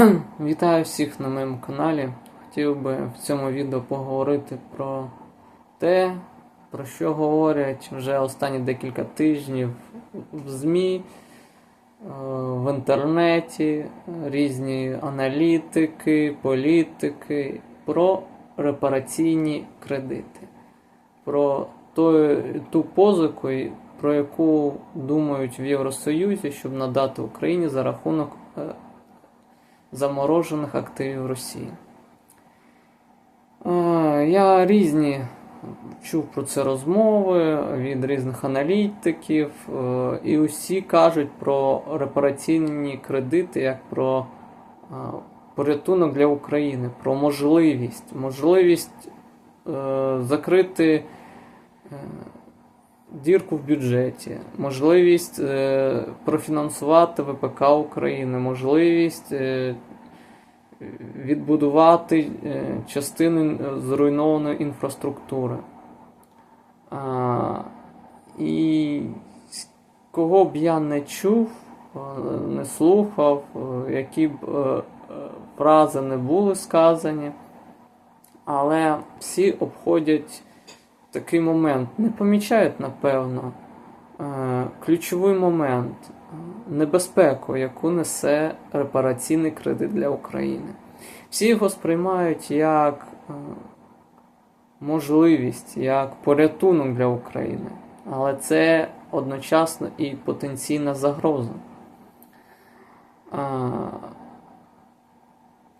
Вітаю всіх на моєму каналі. Хотів би в цьому відео поговорити про те, про що говорять вже останні декілька тижнів в ЗМІ, е, в інтернеті, різні аналітики, політики про репараційні кредити, про ту, ту позику, про яку думають в Євросоюзі, щоб надати Україні за рахунок. Заморожених активів Росії. Е, Я різні чув про це розмови від різних аналітиків, е, і усі кажуть про репараційні кредити як про е, порятунок для України, про можливість, можливість закрити дірку в бюджеті, можливість е, профінансувати ВПК України, можливість е, відбудувати е, частини зруйнованої інфраструктури. А, і кого б я не чув, е, не слухав, е, які б е, е, фрази не були сказані, але всі обходять такий момент, не помічають, напевно, е, ключовий момент е, небезпеку, яку несе репараційний кредит для України. Всі його сприймають як е, можливість, як порятунок для України, але це одночасно і потенційна загроза.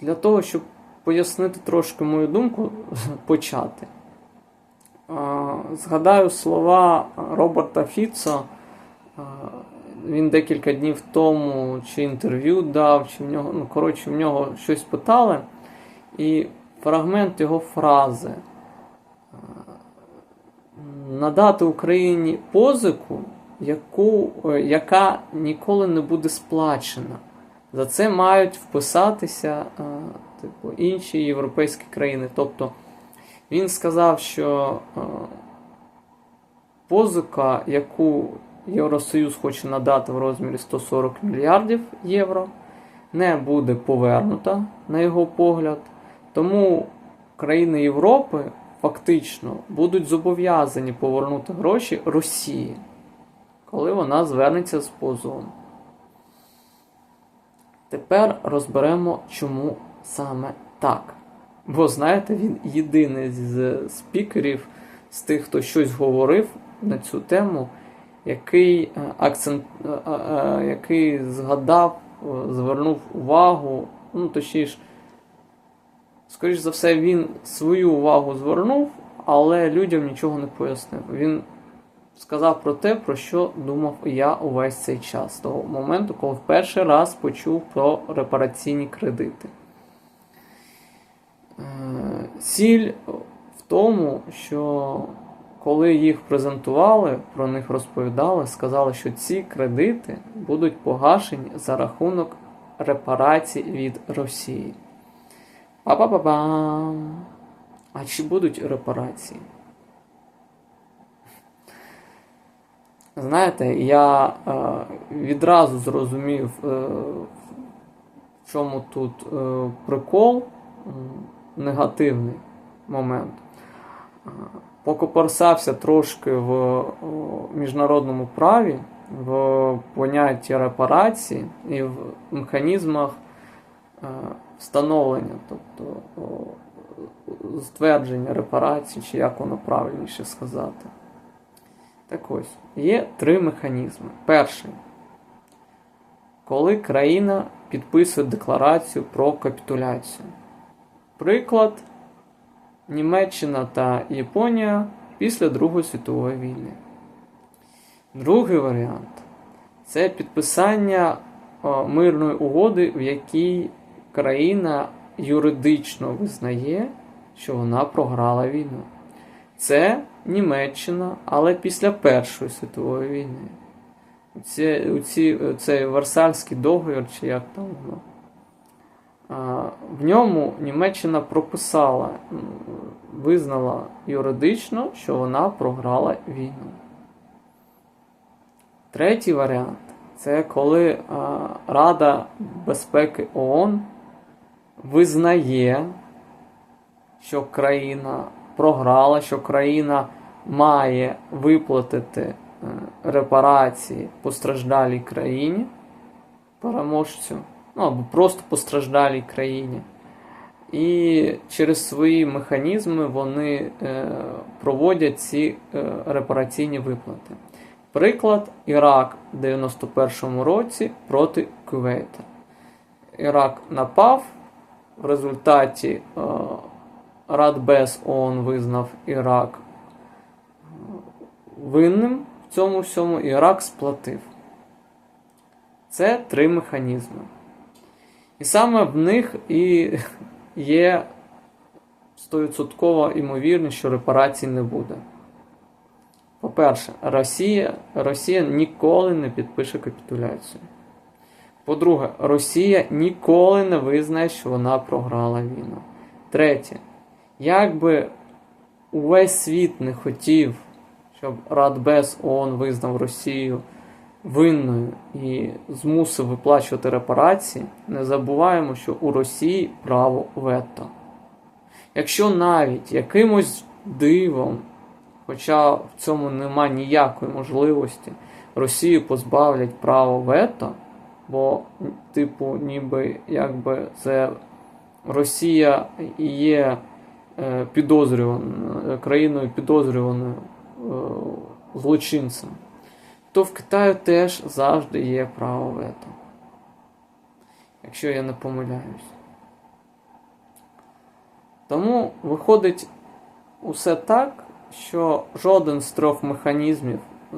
Для того, щоб пояснити трошки мою думку, почати. Згадаю слова Роберта Фіцо. Він декілька днів тому чи інтерв'ю дав, чи в нього, ну, коротше, в нього щось питали. І фрагмент його фрази. Надати Україні позику, яку, е, яка ніколи не буде сплачена. За це мають вписатися типу, інші європейські країни. Тобто він сказав, що е, позика, яку Євросоюз хоче надати в розмірі 140 мільярдів євро, не буде повернута, на його погляд. Тому країни Європи фактично будуть зобов'язані повернути гроші Росії, коли вона звернеться з позовом. Тепер розберемо, чому саме так. Бо, знаєте, він єдиний з спікерів, з тих, хто щось говорив на цю тему, який е, акцент, е, е, який згадав, звернув увагу, ну точніше, скоріш за все, він свою увагу звернув, але людям нічого не пояснив. Він сказав про те, про що думав я увесь цей час, з того моменту, коли в перший раз почув про репараційні кредити. Е, Ціль в тому, що коли їх презентували, про них розповідали, сказали, що ці кредити будуть погашені за рахунок репарацій від Росії. Па-па-па-пам! А чи будуть репарації? Знаєте, я е, відразу зрозумів, е, в чому тут е, прикол, негативний момент. Е, Покопорсався трошки в міжнародному праві, в понятті репарації і в механізмах е, встановлення, тобто ствердження репарації, чи як воно правильніше сказати. Так ось, є три механізми. Перший. Коли країна підписує декларацію про капітуляцію. Приклад Німеччина та Японія після Другої світової війни. Другий варіант це підписання о, мирної угоди, в якій країна юридично визнає, що вона програла війну. Це Німеччина, але після Першої світової війни. Ці, ці, цей Версальський договір, чи як там воно. В ньому Німеччина прописала, визнала юридично, що вона програла війну. Третій варіант це коли Рада безпеки ООН визнає, що країна програла, що країна має виплатити е, репарації постраждалій країні, переможцю, ну або просто постраждалій країні. І через свої механізми вони е, проводять ці е, репараційні виплати. Приклад Ірак в 91-му році проти Кувейта. Ірак напав, в результаті е, Радбез ООН визнав Ірак винним в цьому всьому, і Ірак сплатив. Це три механізми. І саме в них і є 100% імовірність, що репарацій не буде. По-перше, Росія, Росія ніколи не підпише капітуляцію. По-друге, Росія ніколи не визнає, що вона програла війну. Третє, як би увесь світ не хотів, щоб Радбез ООН визнав Росію винною і змусив виплачувати репарації, не забуваємо, що у Росії право вето. Якщо навіть якимось дивом, хоча в цьому нема ніякої можливості, Росію позбавлять права вето, бо, типу, ніби якби це Росія і є е, підозрюваною країною підозрюваною е, злочинцем, то в Китаю теж завжди є право вето. Якщо я не помиляюсь. Тому виходить усе так, що жоден з трьох механізмів, е,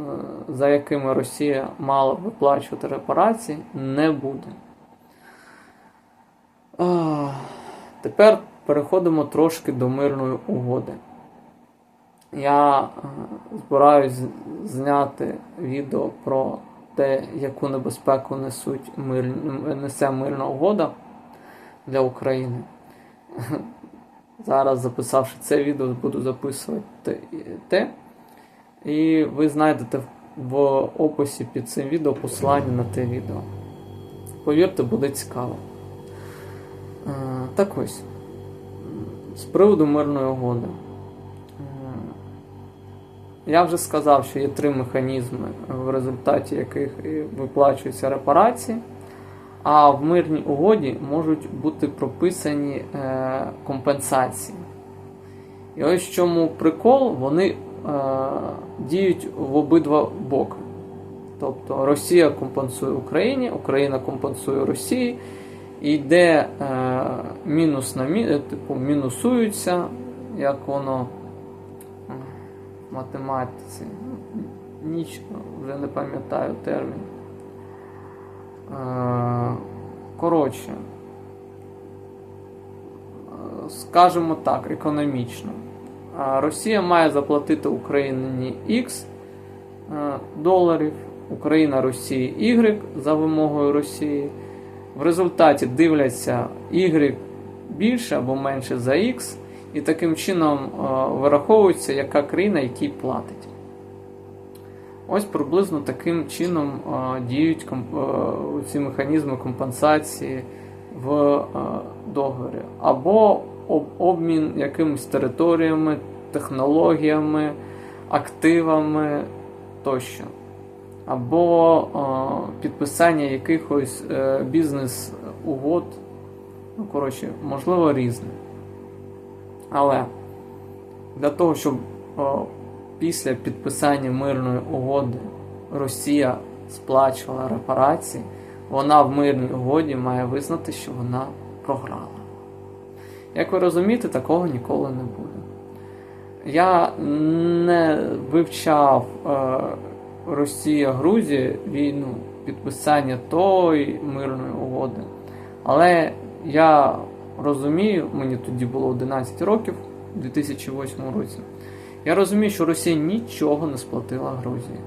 за якими Росія мала виплачувати репарації, не буде. Тепер переходимо трошки до мирної угоди. Я е, збираюсь зняти відео про те, яку небезпеку несуть мир... несе мирна угода для України. Зараз, записавши це відео, буду записувати те. І ви знайдете в описі під цим відео посилання на те відео. Повірте, буде цікаво. Е, Так ось. З приводу мирної угоди. Я вже сказав, що є три механізми, в результаті яких виплачуються репарації, а в мирній угоді можуть бути прописані е, компенсації. І ось в чому прикол, вони е, діють в обидва боки. Тобто Росія компенсує Україні, Україна компенсує Росії, і йде е, мінус на мі... типу, мінусуються, як воно математиці. Ніч вже не пам'ятаю термін. Коротше, скажімо так, економічно. Росія має заплатити Україні X доларів, Україна Росії Y за вимогою Росії. В результаті дивляться Y більше або менше за X. І таким чином вираховується, яка країна який платить. Ось приблизно таким чином діють ці механізми компенсації в договорі. Або обмін якимись територіями, технологіями, активами тощо. Або підписання якихось е, бізнес-угод, ну, коротше, можливо, різне. Але для того, щоб о, після підписання мирної угоди Росія сплачувала репарації, вона в мирній угоді має визнати, що вона програла. Як ви розумієте, такого ніколи не буде. Я не вивчав е, Росія-Грузія війну, підписання тої мирної угоди. Але я розумію, мені тоді було 11 років у 2008 році. Я розумію, що Росія нічого не сплатила Грузії.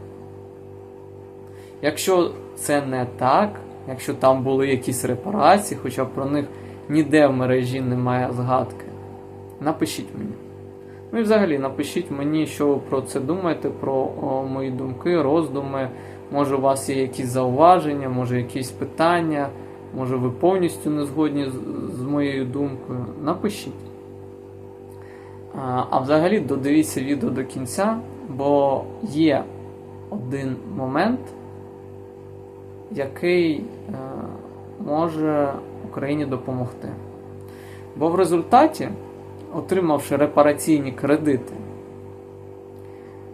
Якщо це не так, якщо там були якісь репарації, хоча про них ніде в мережі немає згадки, напишіть мені. Ну і взагалі напишіть мені, що ви про це думаєте, про о, мої думки, роздуми. Може, у вас є якісь зауваження, може якісь питання. Може ви повністю не згодні з, з моєю думкою, напишіть. А, а взагалі додивіться відео до кінця, бо є один момент, який е, може Україні допомогти. Бо в результаті, отримавши репараційні кредити,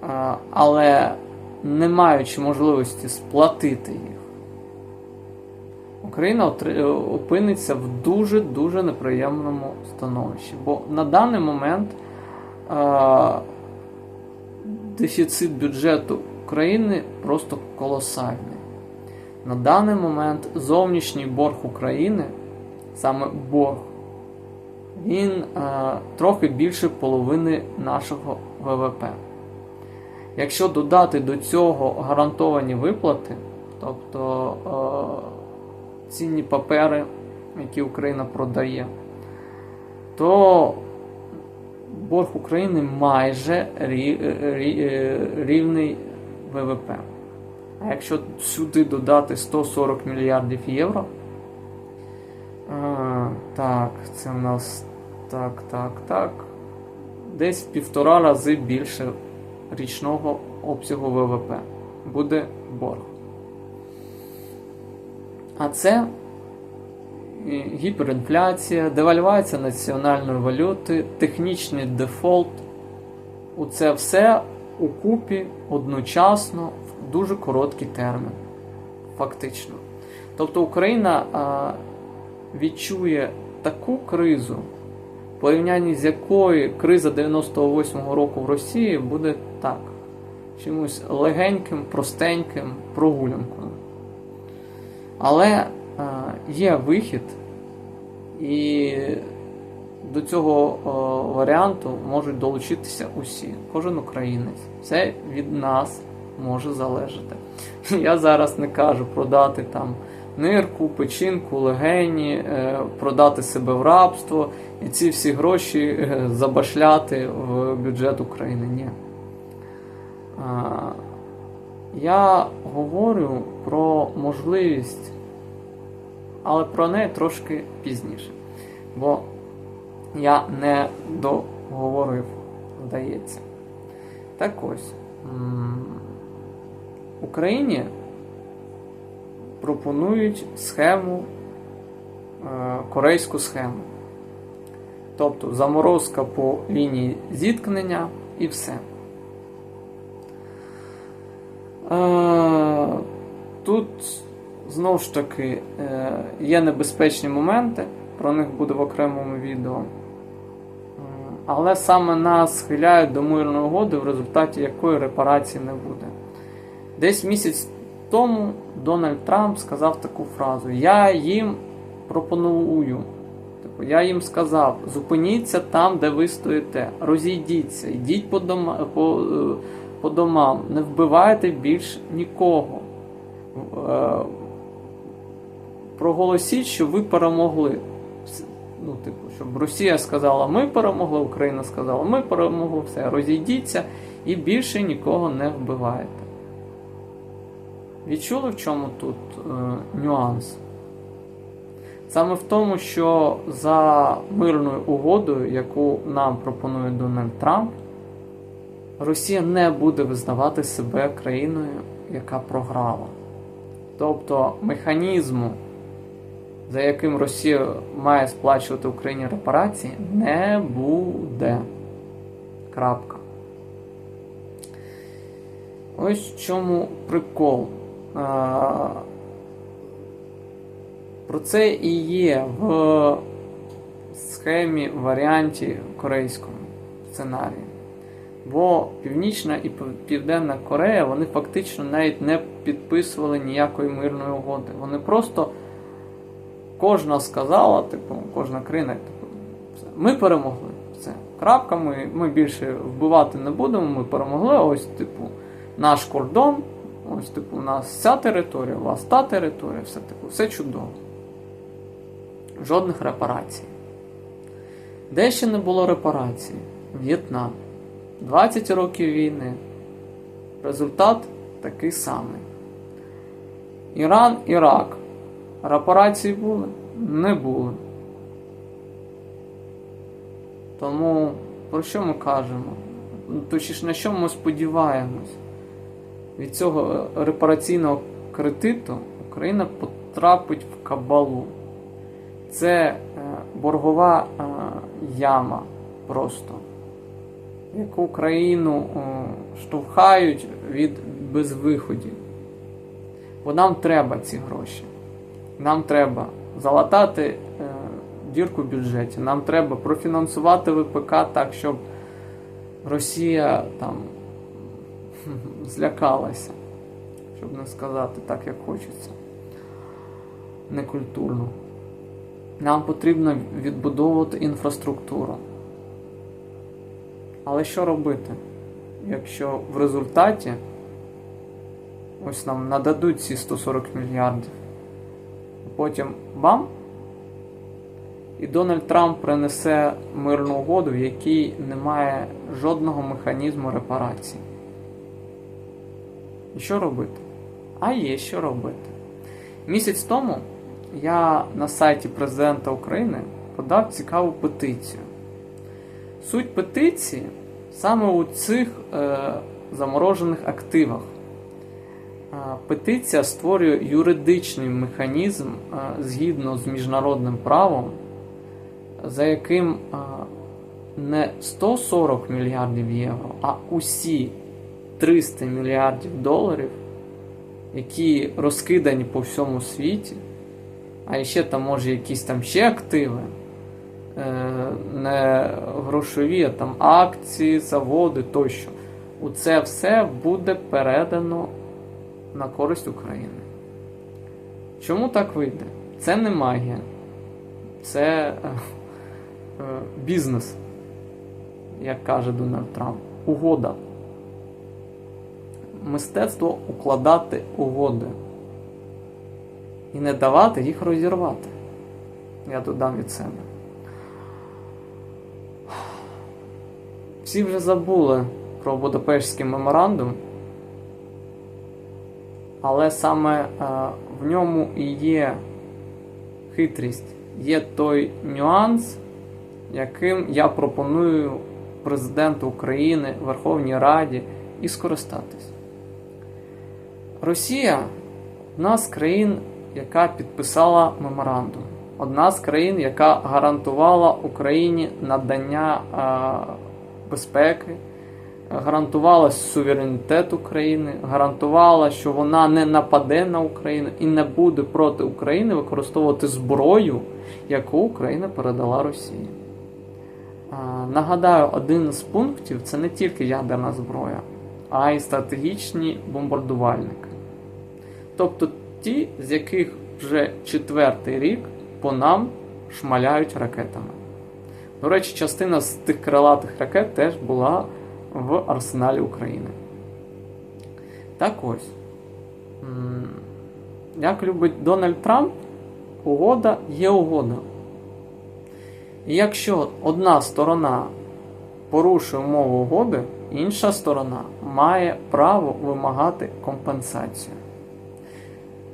е, але не маючи можливості сплатити їх, Україна опиниться в дуже-дуже неприємному становищі. Бо на даний момент е, дефіцит бюджету України просто колосальний. На даний момент зовнішній борг України, саме борг, він е, трохи більше половини нашого ВВП. Якщо додати до цього гарантовані виплати, тобто е, цінні папери, які Україна продає, то борг України майже е, рівний ВВП. А якщо сюди додати 140 мільярдів євро, а, так, це в нас так, так, так. Десь в півтора рази більше річного обсягу ВВП буде борг. А це гіперінфляція, девальвація національної валюти, технічний дефолт. У це все у купі одночасно в дуже короткий термін. Фактично. Тобто Україна а, відчує таку кризу, в порівнянні з якою криза 98-го року в Росії буде так. Чимось легеньким, простеньким прогулянкою. Але а, є вихід, і до цього о, варіанту можуть долучитися усі, кожен українець. Це від нас може залежати. Я зараз не кажу продати там нирку, печінку, легені, е, продати себе в рабство і ці всі гроші е, забашляти в бюджет України. Ні. Я говорю про можливість, але про неї трошки пізніше. Бо я не договорив, здається. Так ось. Україні пропонують схему, е, корейську схему. Тобто заморозка по лінії зіткнення і все. Тут знову ж таки е, є небезпечні моменти, про них буде в окремому відео. Але саме нас схиляють до мирної угоди, в результаті якої репарації не буде. Десь місяць тому Дональд Трамп сказав таку фразу: Я їм пропоную. Типу, я їм сказав: зупиніться там, де ви стоїте, розійдіться, йдіть по, дома, по, е, по домам, не вбивайте більш нікого. Е, Проголосіть, що ви перемогли. Ну, типу, щоб Росія сказала, ми перемогли, Україна сказала, ми перемогли, все, розійдіться і більше нікого не вбиваєте. Відчули, в чому тут е, нюанс? Саме в тому, що за мирною угодою, яку нам пропонує Дональд Трамп, Росія не буде визнавати себе країною, яка програла. Тобто механізму, за яким Росія має сплачувати Україні репарації, не буде. Крапка. Ось в чому прикол. А, Про це і є в схемі варіанті корейському сценарії. Бо Північна і Південна Корея вони фактично навіть не підписували ніякої мирної угоди. Вони просто кожна сказала, типу, кожна країна, типу, ми перемогли. Все. Крапка, ми, ми більше вбивати не будемо, ми перемогли. Ось, типу, наш кордон, ось, типу, у нас ця територія, у вас та територія, все типу, все чудово. Жодних репарацій. Де ще не було репарацій? В'єтнам. 20 років війни. Результат такий самий. Іран, Ірак. Репарації були? Не були. Тому про що ми кажемо? Ну, Точніше, на що ми сподіваємось? Від цього репараційного кредиту Україна потрапить в кабалу. Це е, боргова е, яма просто, яку Україну е, штовхають від безвиходів. Бо нам треба ці гроші. Нам треба залатати е, дірку в бюджеті, нам треба профінансувати ВПК так, щоб Росія там злякалася, щоб не сказати так, як хочеться. Некультурно. Нам потрібно відбудовувати інфраструктуру. Але що робити, якщо в результаті ось нам нададуть ці 140 мільярдів, потім бам! І Дональд Трамп принесе мирну угоду, в якій немає жодного механізму репарації. І що робити? А є що робити. Місяць тому я на сайті президента України подав цікаву петицію. Суть петиції саме у цих е, заморожених активах. Е, Петиція створює юридичний механізм е, згідно з міжнародним правом, за яким е, не 140 мільярдів євро, а усі 300 мільярдів доларів, які розкидані по всьому світі, а ще там може якісь там ще активи, не грошові, а там акції, заводи тощо. У це все буде передано на користь України. Чому так вийде? Це не магія, це е, е, бізнес, як каже Дональд Трамп. Угода. Мистецтво укладати угоди і не давати їх розірвати. Я додам від себе. Всі вже забули про Будапештський меморандум, але саме е, в ньому і є хитрість, є той нюанс, яким я пропоную президенту України, Верховній Раді і скористатись. Росія одна з країн, яка підписала меморандум, одна з країн, яка гарантувала Україні надання е, безпеки, гарантувала суверенітет України, гарантувала, що вона не нападе на Україну і не буде проти України використовувати зброю, яку Україна передала Росії. Нагадаю, один з пунктів це не тільки ядерна зброя, а й стратегічні бомбардувальники. Тобто ті, з яких вже четвертий рік по нам шмаляють ракетами. До речі, частина з тих крилатих ракет теж була в арсеналі України. Так ось, як любить Дональд Трамп, угода є угода. І якщо одна сторона порушує умови угоди, інша сторона має право вимагати компенсацію.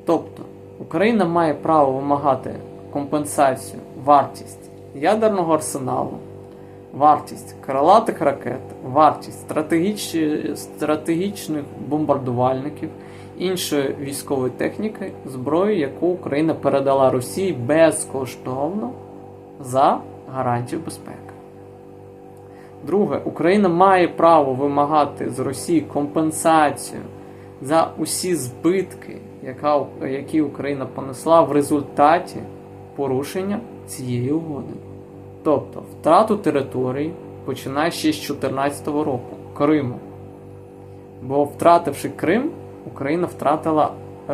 Тобто Україна має право вимагати компенсацію, вартість ядерного арсеналу, вартість крилатих ракет, вартість стратегіч- стратегічних бомбардувальників, іншої військової техніки, зброї, яку Україна передала Росії безкоштовно за гарантію безпеки. Друге, Україна має право вимагати з Росії компенсацію за усі збитки, які Україна понесла в результаті порушення цієї угоди. Тобто втрату території починає ще з 2014 року Криму. Бо втративши Крим, Україна втратила е,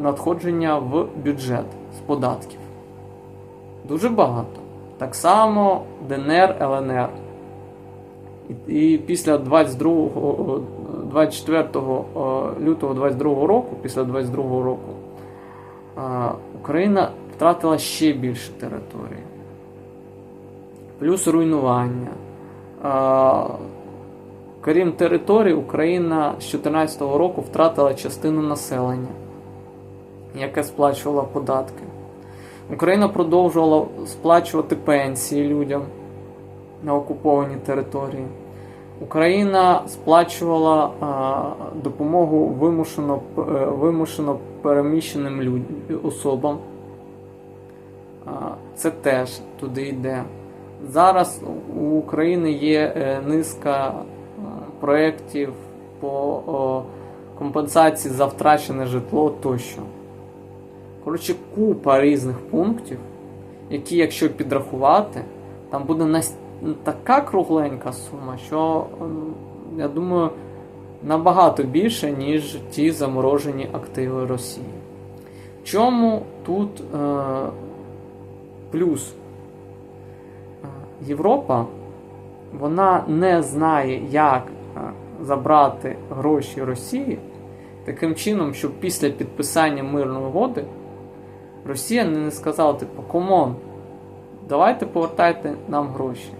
надходження в бюджет з податків. Дуже багато. Так само ДНР, ЛНР. І, і після 22, 24 лютого 22 року, після 22 року, е, Україна втратила ще більше території. Плюс руйнування. Крім території, Україна з 2014 року втратила частину населення. яке сплачувало податки. Україна продовжувала сплачувати пенсії людям на окупованій території. Україна сплачувала а, допомогу вимушено, е, вимушено переміщеним люд- особам. А, Це теж туди йде. Зараз у України є е, низка е, проєктів по компенсації за втрачене житло тощо. Коротше, купа різних пунктів, які, якщо підрахувати, там буде нас- така кругленька сума, що я думаю, набагато більше, ніж ті заморожені активи Росії. В чому тут е, плюс? Європа вона не знає, як е, забрати гроші Росії таким чином, щоб після підписання мирної угоди Росія не сказала, типу, комон, давайте повертайте нам гроші.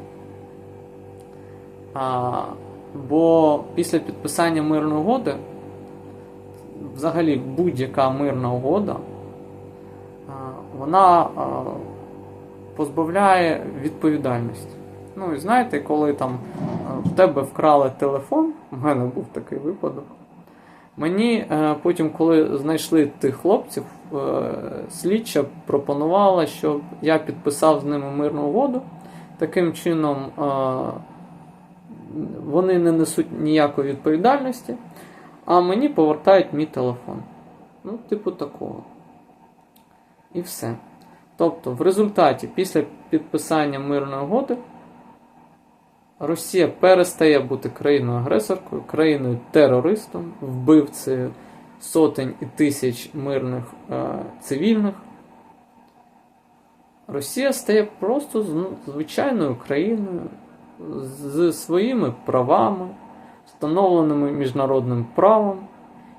А, бо після підписання мирної угоди, взагалі будь-яка мирна угода, вона позбавляє відповідальності. Ну, і знаєте, коли там в тебе вкрали телефон, у мене був такий випадок. Мені е, потім, коли знайшли тих хлопців, е, слідча пропонувала, щоб я підписав з ними мирну угоду. Таким чином е, вони не несуть ніякої відповідальності, а мені повертають мій телефон. Ну, типу такого. І все. Тобто, в результаті, після підписання мирної угоди, Росія перестає бути країною-агресоркою, країною-терористом, вбивцею сотень і тисяч мирних е, цивільних. Росія стає просто ну, звичайною країною з своїми правами, встановленими міжнародним правом,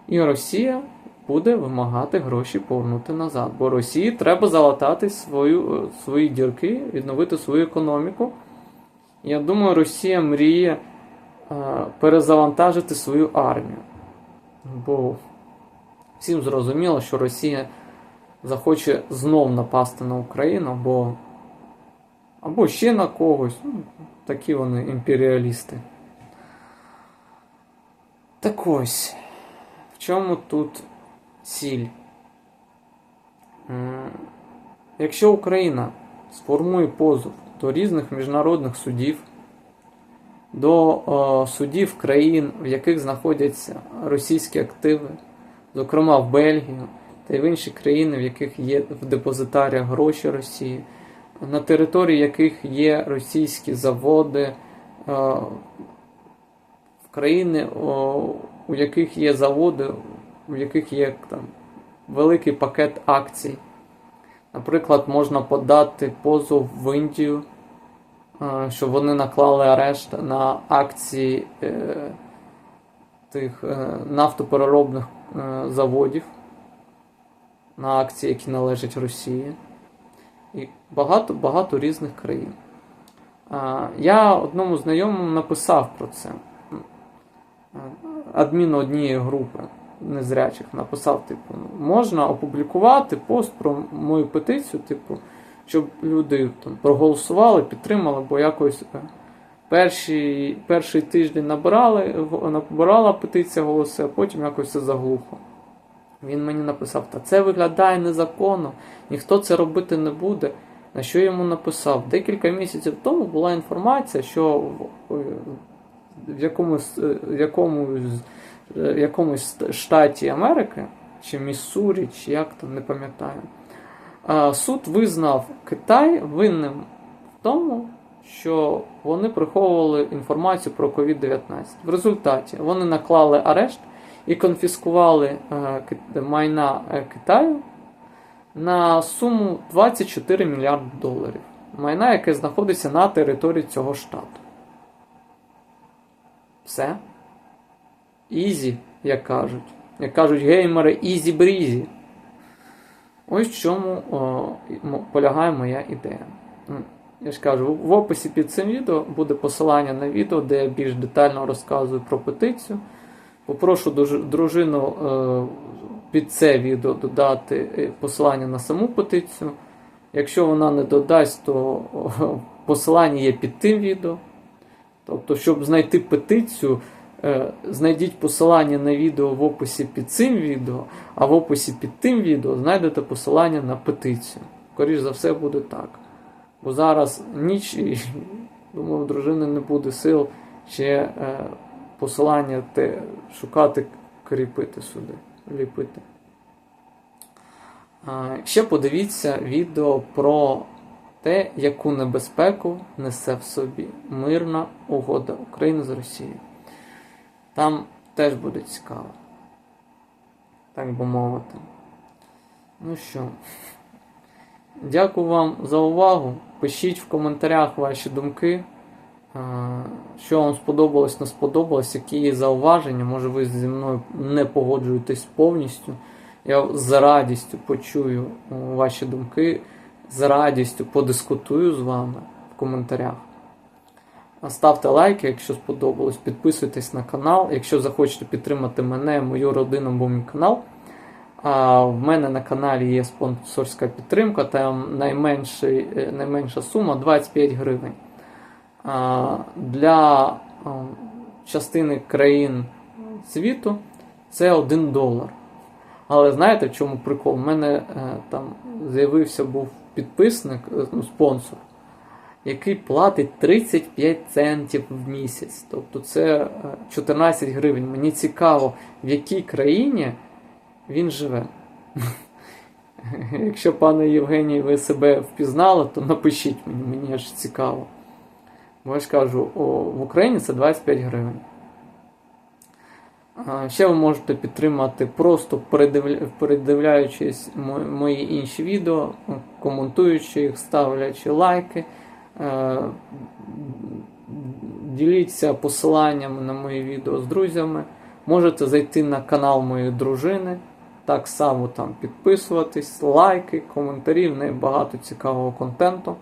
і Росія буде вимагати гроші повернути назад. Бо Росії треба залатати свою, е, свої дірки, відновити свою економіку. Я думаю, Росія мріє е, перезавантажити свою армію. Бо всім зрозуміло, що Росія захоче знов напасти на Україну, або, або ще на когось. Ну, такі вони імперіалісти. Так ось, в чому тут ціль? Якщо Україна сформує позов до різних міжнародних судів, до е, судів країн, в яких знаходяться російські активи, зокрема в Бельгію та й в інші країни, в яких є в депозитаріях гроші Росії, на території яких є російські заводи, е, в країни, о, у яких є заводи, у яких є там великий пакет акцій. Наприклад, можна подати позов в Індію, е, щоб вони наклали арешт на акції е, тих е, нафтопереробних заводів, на акції, які належать Росії, і багато багато різних країн. Я одному знайомому написав про це. Е, Адмін однієї групи незрячих написав, типу, можна опублікувати пост про мою петицію, типу, щоб люди там проголосували, підтримали, бо якось е, перший, перший тиждень набирали, набирала петиція голоси, а потім якось все заглухло. Він мені написав, та це виглядає незаконно, ніхто це робити не буде. На що я йому написав? Декілька місяців тому була інформація, що в, в якомусь, е, якомусь, е, якомусь штаті Америки, чи Міссурі, чи як там, не пам'ятаю, суд визнав Китай винним в тому, що вони приховували інформацію про COVID-19. В результаті вони наклали арешт і конфіскували е, майна е, Китаю на суму 24 мільярди доларів. Майна, яке знаходиться на території цього штату. Все. Ізі, як кажуть. Як кажуть геймери, ізі брізі. Ось в чому о, полягає моя ідея. Я ж кажу, в описі під цим відео буде посилання на відео, де я більш детально розказую про петицію. Попрошу дружину е, під це відео додати е, посилання на саму петицію. Якщо вона не додасть, то посилання є під тим відео. Тобто, щоб знайти петицію, знайдіть посилання на відео в описі під цим відео, а в описі під тим відео знайдете посилання на петицію. Скоріше за все буде так. Бо зараз ніч і думаю, у дружини не буде сил ще е, посилання те, шукати, кріпити сюди, ліпити. А, Ще подивіться відео про те, яку небезпеку несе в собі мирна угода України з Росією. Там теж буде цікаво. Так би мовити. Ну що, дякую вам за увагу. Пишіть в коментарях ваші думки. Що вам сподобалось, не сподобалось, які є зауваження. Може ви зі мною не погоджуєтесь повністю. Я з радістю почую ваші думки, з радістю подискутую з вами в коментарях. Ставте лайки, якщо сподобалось, підписуйтесь на канал. Якщо захочете підтримати мене, мою родину або мій канал. А в мене на каналі є спонсорська підтримка, там найменший, е, найменша сума 25 гривень. А, Для частини країн світу це 1 долар. Але знаєте, в чому прикол? У мене е, там з'явився був підписник, е, ну, спонсор, який платить 35 центів в місяць. Тобто це е, 14 гривень. Мені цікаво, в якій країні він живе. Якщо, пане Євгеній, ви себе впізнали, то напишіть мені, мені аж цікаво. Бо я ж кажу, о, в Україні це 25 гривень. Ще ви можете підтримати просто передивляючись мої інші відео, коментуючи їх, ставлячи лайки. Е, Діліться посиланнями на мої відео з друзями. Можете зайти на канал моєї дружини, так само там підписуватись, лайки, коментарі, в неї багато цікавого контенту. Е,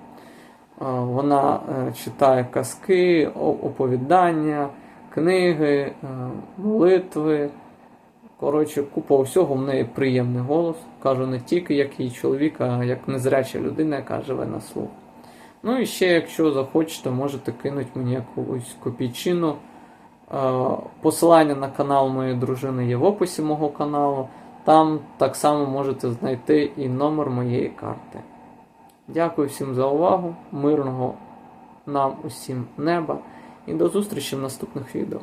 Вона е, читає казки, оповідання, книги, молитви. Коротше, купа усього в неї приємний голос. Кажу не тільки як її чоловік, а як незряча людина, яка живе на слух. Ну і ще, якщо захочете, можете кинути мені якусь копійчину. Посилання на канал моєї дружини є в описі мого каналу. Там так само можете знайти і номер моєї карти. Дякую всім за увагу. Мирного нам усім неба і до зустрічі в наступних відео.